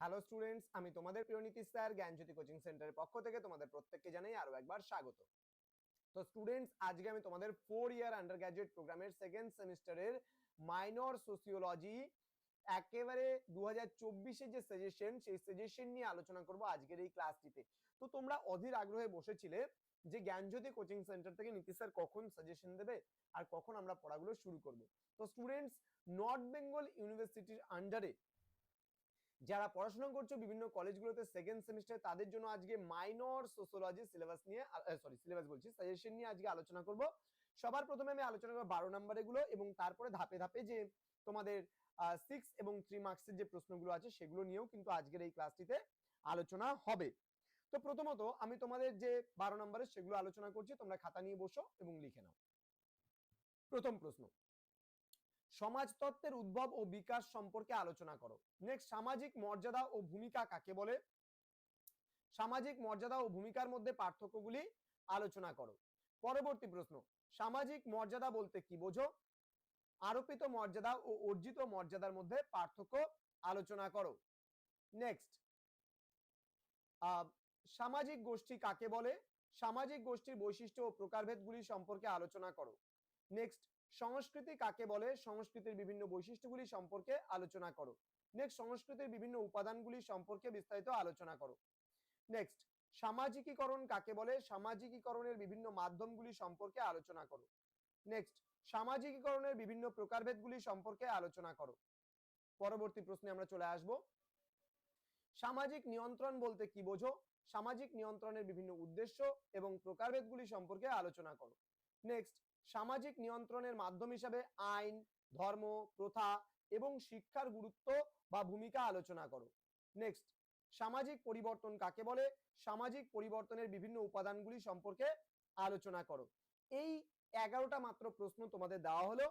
Hello students আমি তোমাদের প্রিয় নীতিশ স্যার, জ্ঞানজ্যোতি কোচিং সেন্টারের পক্ষ থেকে তোমাদের প্রত্যেককে জানাই আরও একবার স্বাগত। তো স্টুডেন্টস আজকে আমি তোমাদের ফোর ইয়ার আন্ডার গ্রাজুয়েট প্রোগ্রামের সেকেন্ড সেমিস্টারের মাইনর সোসিওলজি একেবারে দু হাজার যে সাজেশন সেই সাজেশন নিয়ে আলোচনা করব আজকের এই ক্লাসটিতে তো তোমরা অধীর আগ্রহে বসেছিলে যে জ্ঞানজ্যোতি কোচিং সেন্টার থেকে নীতি স্যার কখন সাজেশন দেবে আর কখন আমরা পড়াগুলো শুরু করব। তো স্টুডেন্টস নর্থ বেঙ্গল ইউনিভার্সিটির আন্ডারে যারা পড়াশোনা করছ বিভিন্ন কলেজগুলোতে সেকেন্ড সেমিস্টার তাদের জন্য আজকে মাইনর সোসিওলজি সিলেবাস নিয়ে সরি সিলেবাস বলছি সাজেশন নিয়ে আজকে আলোচনা করব। সবার প্রথমে আমি আলোচনা করব বারো নম্বরে গুলো এবং তারপরে ধাপে ধাপে যে তোমাদের সিক্স এবং থ্রি মার্কসের যে প্রশ্নগুলো আছে, সেগুলো নিয়েও কিন্তু আজকের এই ক্লাসটিতে আলোচনা হবে। তো প্রথমত আমি তোমাদের যে বারো নম্বরের সেগুলো আলোচনা করছি, তোমরা খাতা নিয়ে বসো এবং লিখে নাও। প্রথম প্রশ্ন। সমাজতত্ত্বের উদ্ভব ও বিকাশ সম্পর্কে আলোচনা করো। নেক্সট সামাজিক মর্যাদা ও ভূমিকা কাকে বলে? সামাজিক মর্যাদা ও ভূমিকার মধ্যে পার্থক্যগুলি আলোচনা করো। পরবর্তী প্রশ্ন, সামাজিক মর্যাদা বলতে কি বোঝো? আরোপিত মর্যাদা ও অর্জিত মর্যাদার মধ্যে পার্থক্য আলোচনা করো। নেক্সট সামাজিক গোষ্ঠী কাকে বলে? সামাজিক গোষ্ঠীর বৈশিষ্ট্য ও প্রকারভেদগুলি সম্পর্কে আলোচনা করো। নেক্সট সংস্কৃতি কাকে বলে? সংস্কৃতির বিভিন্ন বৈশিষ্ট্যগুলি সম্পর্কে আলোচনা করো। নেক্সট সংস্কৃতির বিভিন্ন উপাদানগুলি সম্পর্কে বিস্তারিত আলোচনা করো। নেক্সট সামাজিকীকরণ কাকে বলে? সামাজিকীকরণের বিভিন্ন মাধ্যমগুলি সম্পর্কে আলোচনা করো। নেক্সট সামাজিকীকরণের বিভিন্ন প্রকারভেদগুলি সম্পর্কে আলোচনা করো। পরবর্তী প্রশ্নে আমরা চলে আসব। সামাজিক নিয়ন্ত্রণ বলতে কি বোঝো? সামাজিক নিয়ন্ত্রণের বিভিন্ন উদ্দেশ্য এবং প্রকারভেদগুলি সম্পর্কে আলোচনা করো। নেক্সট সামাজিক নিয়ন্ত্রণের মাধ্যম হিসাবে আইন, ধর্ম, প্রথা এবং শিক্ষার গুরুত্ব বা ভূমিকা আলোচনা করো। নেক্সট সামাজিক পরিবর্তন কাকে বলে? সামাজিক পরিবর্তনের বিভিন্ন উপাদানগুলি সম্পর্কে আলোচনা করো। এই এগারোটা মাত্র প্রশ্ন তোমাদের দেওয়া হলো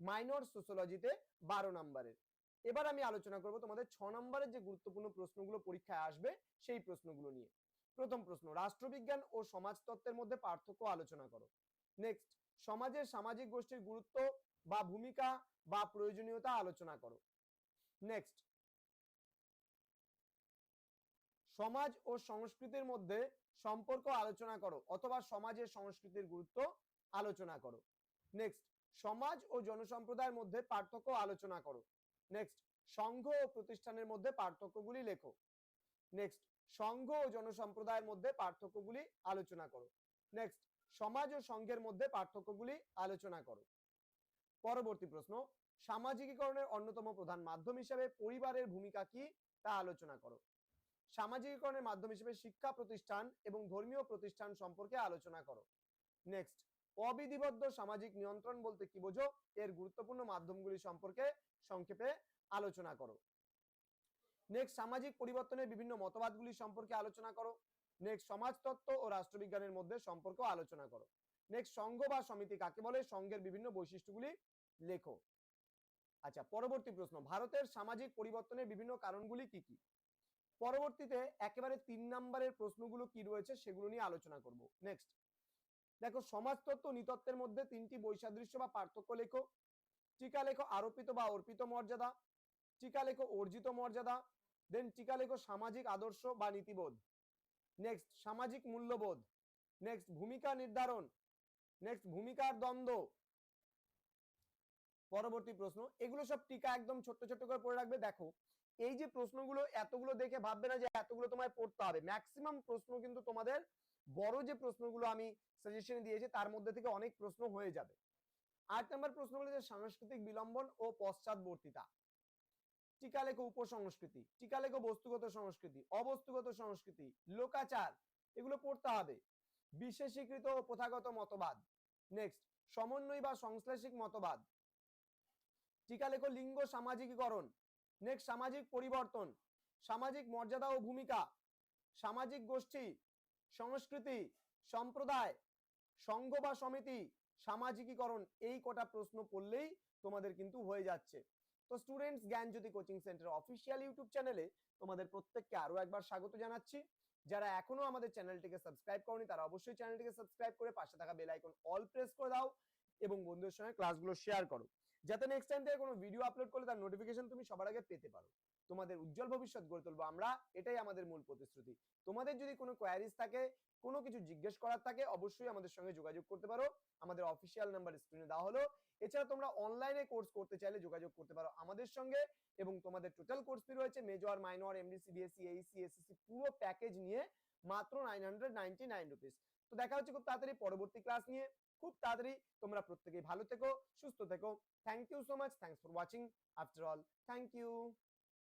মাইনর সোসিওলজিতে বারো নম্বরের। এবার আমি আলোচনা করব তোমাদের ছ নম্বরের যে গুরুত্বপূর্ণ প্রশ্নগুলো পরীক্ষায় আসবে সেই প্রশ্নগুলো নিয়ে। প্রথম প্রশ্ন, রাষ্ট্রবিজ্ঞান ও সমাজতত্ত্বের মধ্যে পার্থক্য আলোচনা করো। নেক্সট সমাজের সামাজিক গোষ্ঠীর গুরুত্ব বা ভূমিকা বা প্রয়োজনীয়তা আলোচনা করো। নেক্সট সমাজ ও সংস্কৃতির মধ্যে সম্পর্ক আলোচনা করো অথবা সমাজের সংস্কৃতির গুরুত্ব আলোচনা করো। নেক্সট সমাজ ও জনসম্প্রদায়ের মধ্যে পার্থক্য আলোচনা করো। নেক্সট সংঘ ও প্রতিষ্ঠানের মধ্যে পার্থক্যগুলি লেখো। নেক্সট সংঘ ও জনসম্প্রদায়ের মধ্যে পার্থক্যগুলি আলোচনা করো। নেক্সট সমাজ ও সংঘের মধ্যে পার্থক্যগুলি আলোচনা করো। পরবর্তী প্রশ্ন, সামাজিকীকরণের অন্যতম প্রধান মাধ্যম হিসেবে পরিবারের ভূমিকা কি তা আলোচনা করো। সামাজিকীকরণের মাধ্যম হিসেবে শিক্ষা প্রতিষ্ঠান এবং ধর্মীয় প্রতিষ্ঠান সম্পর্কে আলোচনা করো। নেক্সট অবিধিবদ্ধ সামাজিক নিয়ন্ত্রণ বলতে কি বোঝো? এর গুরুত্বপূর্ণ মাধ্যমগুলি সম্পর্কে সংক্ষেপে আলোচনা করো। নেক্সট সামাজিক পরিবর্তনের বিভিন্ন মতবাদগুলি সম্পর্কে আলোচনা করো। নেক্সট সমাজতত্ত্ব ও রাষ্ট্রবিজ্ঞানের মধ্যে সম্পর্ক আলোচনা করো। নেক্সট সংঘ বা সমিতি কাকে বলে? সংঘের বিভিন্ন বৈশিষ্ট্যগুলি লেখো। আচ্ছা পরবর্তী প্রশ্ন। ভারতের সামাজিক পরিবর্তনের বিভিন্ন কারণগুলি কি কি? পরবর্তীতে একেবারে তিন নম্বরের প্রশ্নগুলো কি রয়েছে সেগুলো নিয়ে আলোচনা করব। নেক্সট দেখো, সমাজতত্ত্ব নিতত্ত্বের মধ্যে তিনটি বৈসাদৃশ্য বা পার্থক্য লেখো। টিকা লেখো আরোপিত বা অর্পিত মর্যাদা। টিকা লেখো অর্জিত মর্যাদা। দেন টিকা লেখো সামাজিক আদর্শ বা নীতিবোধ। নেক্সট সামাজিক মূল্যবোধ। নেক্সট ভূমিকা নির্ধারণ। নেক্সট ভূমিকার দ্বন্দ্ব। পরবর্তী প্রশ্ন, এগুলো সব টিকা একদম ছোট্ট ছোট্ট করে পড়ে রাখবে। দেখো, এই যে প্রশ্নগুলো এতগুলো দেখে ভাববে না যে এতগুলো তোমায় পড়তে হবে। ম্যাক্সিমাম প্রশ্ন কিন্তু তোমাদের বড় যে প্রশ্নগুলো আমি সাজেশন দিয়েছি, তার মধ্যে থেকে অনেক প্রশ্ন হয়ে যাবে। আট নম্বর প্রশ্ন হলো যে সাংস্কৃতিক বিলম্বন ও পশ্চাৎবর্তিতা টিকা লেখো উপসংস্কৃতি টিকা লেখো বস্তুগত সংস্কৃতি, অবস্তুগত সংস্কৃতি, লোকাচার, এগুলো পড়তে হবে। বিশেষীকৃত ও প্রথাগত মতবাদ। নেক্সট সমন্বয় বা সংশ্লেষিক মতবাদ। টিকা লেখো লিঙ্গ সামাজিকীকরণ। নেক্সট সামাজিক পরিবর্তন। সামাজিক মর্যাদা ও ভূমিকা। সামাজিক গোষ্ঠী, সংস্কৃতি, সম্প্রদায়, সংঘ বা সমিতি, সামাজিকীকরণ, এই কটা প্রশ্ন পড়লেই তোমাদের কিন্তু হয়ে যাচ্ছে। তো students Gyanjyoti coaching centre official YouTube চ্যানেলে তোমাদের প্রত্যেককে আরও একবার স্বাগত জানাচ্ছি। যারা এখনও আমাদের চ্যানেলটিকে সাবস্ক্রাইব করনি, তারা অবশ্যই চ্যানেলটিকে সাবস্ক্রাইব করে পাশে থাকা বেল আইকন অল প্রেস করে দাও এবং বন্ধুদের সঙ্গে ক্লাসগুলো শেয়ার করো। যাতে নেক্সট টাইম থেকে কোনো ভিডিও আপলোড করলে তার নোটিফিকেশন তুমি সবার আগে পেতে পারো। তোমাদের উজ্জ্বল ভবিষ্যৎ গড়ে তুলবো। আমরা এটাই আমাদের মূল প্রতিশ্রুতি। তোমাদের যদি কোনো কোয়ারিজ থাকে, কোনো কিছু জিজ্ঞেস করার থাকে, অবশ্যই আমাদের সঙ্গে যোগাযোগ করতে পারো। আমাদের অফিসিয়াল নাম্বার স্ক্রিনে দেওয়া হলো। এছাড়া তোমরা অনলাইনে কোর্স করতে চাইলে যোগাযোগ করতে পারো আমাদের সঙ্গে এবং তোমাদের টোটাল কোর্স ফি রয়েছে major minor MDC BSC AEC SSC পুরো প্যাকেজ নিয়ে মাত্র nine hundred ninety nine rupees তো দেখা হচ্ছে খুব তাড়াতাড়ি পরবর্তী ক্লাস নিয়ে। খুব তাড়াতাড়ি তোমরা প্রত্যেকেই ভালো থেকো, সুস্থ থেকো। Thank you so much thanks for watching after all thank you